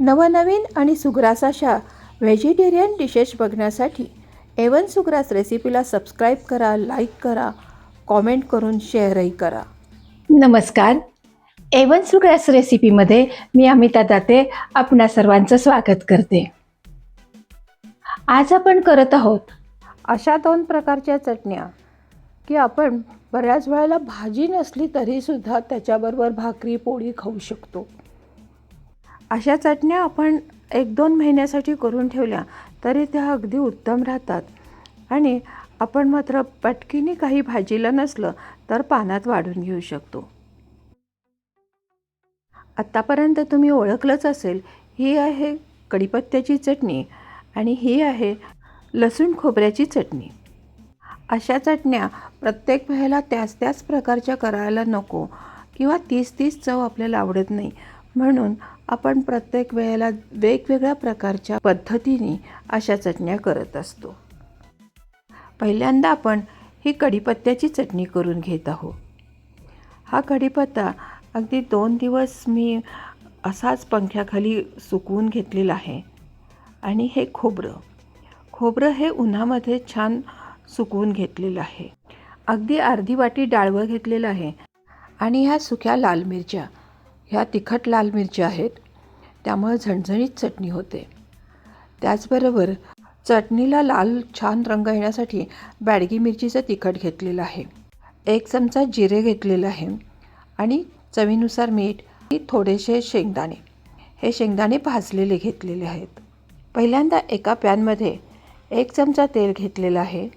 नवनवीन आणि सुग्रास अशा व्हेजिटेरियन डिशेस बघण्यासाठी एवन सुग्रास रेसिपीला सबस्क्राईब करा लाईक करा कॉमेंट करून शेअरही करा. नमस्कार. एवन सुग्रास रेसिपीमध्ये मी अमिता दाते आपणा सर्वांचं स्वागत करते. आज आपण करत आहोत अशा दोन प्रकारच्या चटण्या की आपण बऱ्याच वेळेला भाजी नसली तरीसुद्धा त्याच्याबरोबर भाकरी पोळी खाऊ शकतो. अशा चटण्या आपण एक दोन महिन्यासाठी करून ठेवल्या तरी त्या अगदी उत्तम राहतात. आणि आपण मात्र पटकीने काही भाजीला नसलं तर पानात वाढून घेऊ शकतो. आत्तापर्यंत तुम्ही ओळखलंच असेल ही आहे कढीपत्त्याची चटणी आणि ही आहे लसूण खोबऱ्याची चटणी. अशा चटण्या प्रत्येक वेळेला त्याच त्याच प्रकारच्या करायला नको किंवा तीच तीच चव आपल्याला आवडत नाही. म्हणून आपण प्रत्येक वेळेला वेगवेगळ्या प्रकारच्या पद्धतीने अशा चटण्या करत असतो. पहिल्यांदा आपण ही कढीपत्त्याची चटणी करून घेत आहोत. हा कढीपत्ता अगदी दोन दिवस मी असाच पंख्याखाली सुकवून घेतलेला आहे आणि हे खोबरं. खोबरं हे उन्हामध्ये छान सुकवून घेतलेलं आहे. अगदी अर्धी वाटी डाळवं घेतलेलं आहे आणि ह्या सुक्या लाल मिरच्या. ह्या तिखट लाल मिरच्या आहेत. त्यामुळे झणझणीत चटणी होते. त्याचबरोबर चटणीला लाल छान रंग येण्यासाठी बॅडगी मिरचीचं तिखट घेतलेलं आहे. एक चमचा जिरे घेतलेलं आहे आणि चवीनुसार मीठ आणि थोडेसे शेंगदाणे. हे शेंगदाणे भाजलेले घेतलेले आहेत. पहिल्यांदा एका पॅनमध्ये एक चमचा तेल घेतलेलं आहे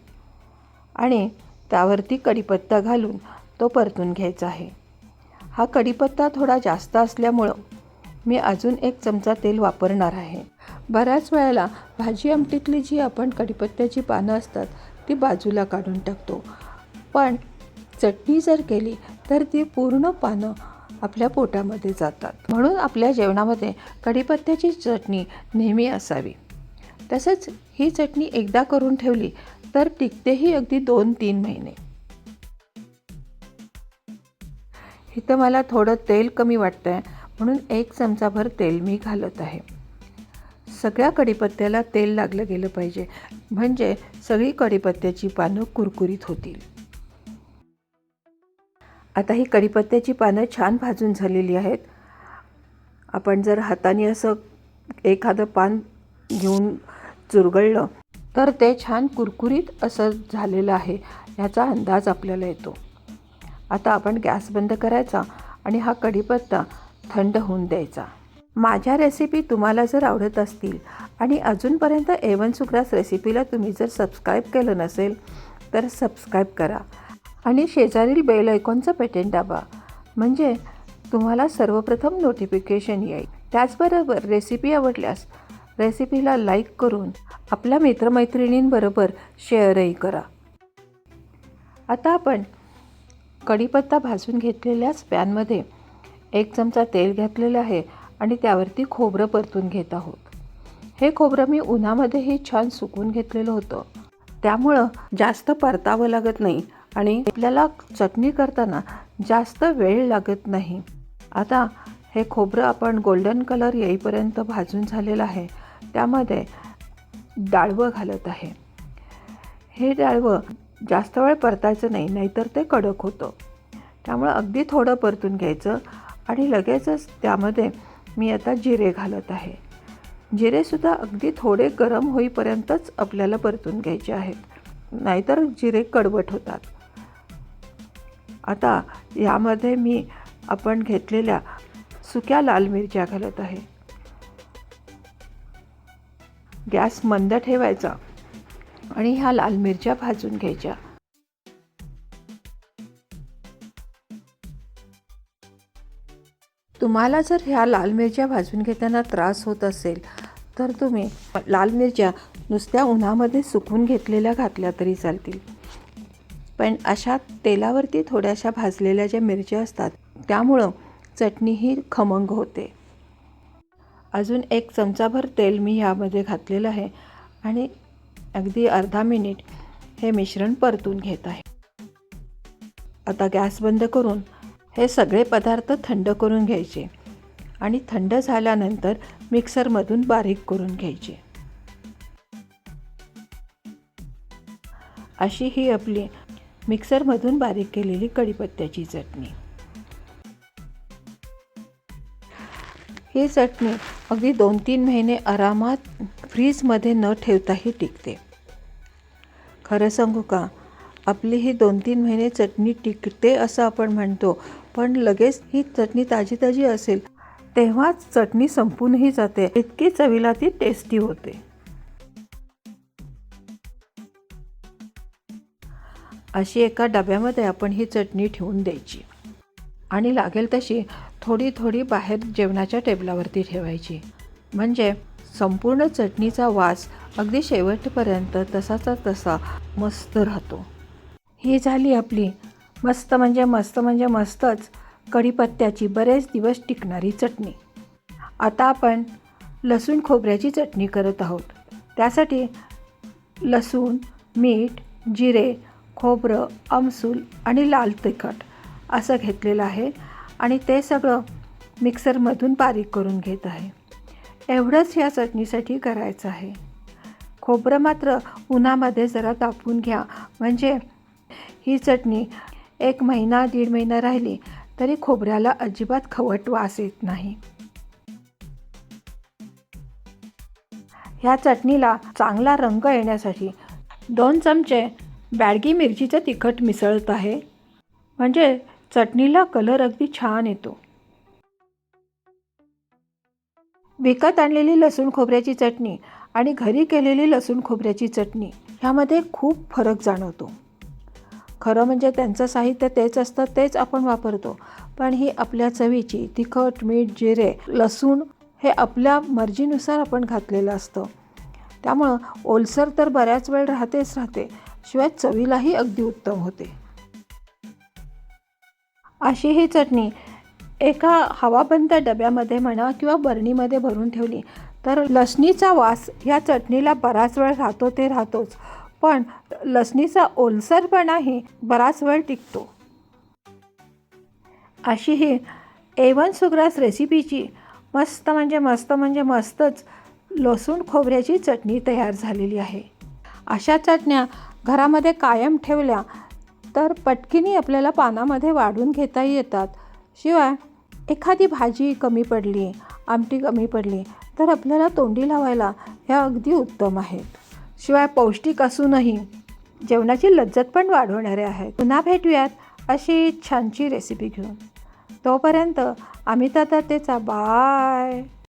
आणि त्यावरती कढीपत्ता घालून तो परतून घ्यायचा आहे. हा कढीपत्ता थोडा जास्त असल्यामुळं मी अजून एक चमचा तेल वापरणार आहे. बऱ्याच वेळेला भाजी आमटीतली जी आपण कढीपत्त्याची पानं असतात ती बाजूला काढून टाकतो. पण चटणी जर केली तर ती पूर्ण पानं आपल्या पोटामध्ये जातात. म्हणून आपल्या जेवणामध्ये कढीपत्त्याची चटणी नेहमी असावी. तसंच ही चटणी एकदा करून ठेवली तर टिकतेही अगदी दोन तीन महिने. इथं मला थोडं तेल कमी वाटतं आहे म्हणून एक चमचाभर तेल मी घालत आहे. सगळ्या कढीपत्त्याला तेल लागलं गेलं पाहिजे म्हणजे सगळी कढीपत्त्याची पानं कुरकुरीत होतील. आता ही कढीपत्त्याची पानं छान भाजून झालेली आहेत. आपण जर हाताने असं एखादं पान घेऊन चुरगळलं तर ते छान कुरकुरीत असं झालेलं आहे ह्याचा अंदाज आपल्याला येतो. आता आपण गॅस बंद करायचा आणि हा कढीपत्ता थंड होऊन द्यायचा. माझ्या रेसिपी तुम्हाला जर आवडत असतील आणि अजूनपर्यंत एवन सुग्रास रेसिपीला तुम्ही जर सबस्क्राईब केलं नसेल तर सबस्क्राईब करा आणि शेजारील बेल ऐकॉनचं पेटेंट दाबा. म्हणजे तुम्हाला सर्वप्रथम नोटिफिकेशन येईल. त्याचबरोबर रेसिपी आवडल्यास रेसिपीला लाईक करून आपल्या मित्रमैत्रिणींबरोबर शेअरही करा. आता आपण कढीपत्ता भाजून घेतलेल्याच पॅनमध्ये एक चमचा तेल घातलेलं आहे आणि त्यावरती खोबरं परतून घेत आहोत. हे खोबरं मी उन्हामध्येही छान सुकून घेतलेलं होतं. त्यामुळं जास्त परतावं लागत नाही आणि आपल्याला चटणी करताना जास्त वेळ लागत नाही. आता हे खोबरं आपण गोल्डन कलर येईपर्यंत भाजून झालेलं आहे. त्यामध्ये डाळवं घालत आहे. हे डाळवं जास्त वेळ परतायचं नाही नाहीतर ते कडक होतं. त्यामुळं अगदी थोडं परतून घ्यायचं आणि लगेचच त्यामध्ये मी आता जिरे घालत आहे. जिरेसुद्धा अगदी थोडे गरम होईपर्यंतच आपल्याला परतून घ्यायचे आहेत. नाहीतर जिरे कडवट होतात. आता यामध्ये मी आपण घेतलेल्या सुक्या लाल मिरच्या घालत आहे. गॅस मंद ठेवायचा. आणि ह्या लाल मिरच्या भाजून घ्यायच्या. तुम्हाला जर ह्या लाल मिरच्या भाजून घेताना त्रास होत असेल तर तुम्ही लाल मिरच्या नुसत्या उन्हामध्ये सुकवून घेतलेल्या घातल्या तरी चालतील. पण अशा तेलावरती थोड्याशा भाजलेल्या ज्या मिरच्या असतात त्यामुळं चटणी ही खमंग होते. अजून एक चमचाभर तेल मी ह्यामध्ये घातलेलं आहे आणि अगदी अर्धा मिनिट हे मिश्रण परतून घेत आहे. आता गॅस बंद करून हे सगळे पदार्थ थंड करून घ्यायचे आणि थंड झाल्यानंतर मिक्सरमधून बारीक करून घ्यायचे. अशी ही आपली मिक्सरमधून बारीक केलेली कढीपत्त्याची चटणी. ही चटणी अगदी दोन तीन महिने आरामात फ्रीजमध्ये न ठेवताही टिकते. खरं सांगू का? आपली ही दोन तीन महिने चटणी टिकते असं आपण म्हणतो पण लगेच ही चटणी ताजी ताजी असेल तेव्हाच चटणी संपूनही जाते. इतकी चवीला ती टेस्टी होते. अशी एका डब्यामध्ये आपण ही चटणी ठेवून द्यायची. आणि लागेल तशी थोडी थोडी बाहेर जेवणाच्या टेबलावरती ठेवायची. म्हणजे संपूर्ण चटणीचा वास अगदी शेवटपर्यंत तसाचा तसा मस्त राहतो. ही झाली आपली मस्त म्हणजे मस्त म्हणजे मस्तच कढीपत्त्याची बरेच दिवस टिकणारी चटणी. आता आपण लसूण खोबऱ्याची चटणी करत आहोत. त्यासाठी लसूण मीठ जिरे खोबरं आमसूल आणि लाल तिखट असं घेतलेलं आहे आणि ते सगळं मिक्सरमधून बारीक करून घेत आहे. एवढंच ह्या चटणीसाठी करायचं आहे. खोबरं मात्र उन्हामध्ये जरा तापवून घ्या. म्हणजे ही चटणी एक महिना दीड महिना राहिली तरी खोबऱ्याला अजिबात खवट वास येत नाही. ह्या चटणीला चांगला रंग येण्यासाठी दोन चमचे बॅडगी मिरचीचं तिखट मिसळत आहे. म्हणजे चटणीला कलर अगदी छान येतो. विकत आणलेली लसूण खोबऱ्याची चटणी आणि घरी केलेली लसूण खोबऱ्याची चटणी ह्यामध्ये खूप फरक जाणवतो. खरं म्हणजे त्यांचं साहित्य तेच असतं तेच आपण वापरतो. पण ही आपल्या चवीची तिखट मीठ जिरे लसूण हे आपल्या मर्जीनुसार आपण घातलेलं असतं. त्यामुळं ओलसर तर बऱ्याच वेळ राहतेच राहते शिवाय चवीलाही अगदी उत्तम होते. अशी ही चटणी एका हवाबंद डब्यामध्ये म्हणा किंवा बरणीमध्ये भरून ठेवली तर लसणीचा वास या चटणीला बराच वेळ राहतो ते राहतोच पण लसणीचा ओलसरपणाही बराच वेळ टिकतो. अशी ही एवन सुग्रास रेसिपीची मस्त म्हणजे मस्त म्हणजे मस्तच लसूण खोबऱ्याची चटणी तयार झालेली आहे. अशा चटण्या घरामध्ये कायम ठेवल्या तर पटकीनी आपल्याला पानामध्ये वाढून घेता येतात. शिवाय एखादी भाजी कमी पडली आमटी कमी पडली तर आपल्याला तोंडी लावायला ह्या अगदी उत्तम आहेत. शिवाय पौष्टिक असूनही जेवणाची लज्जत पण वाढवणारे आहेत. पुन्हा भेटूयात अशी छानची रेसिपी घेऊन. तोपर्यंत आम्ही तर तेचा बाय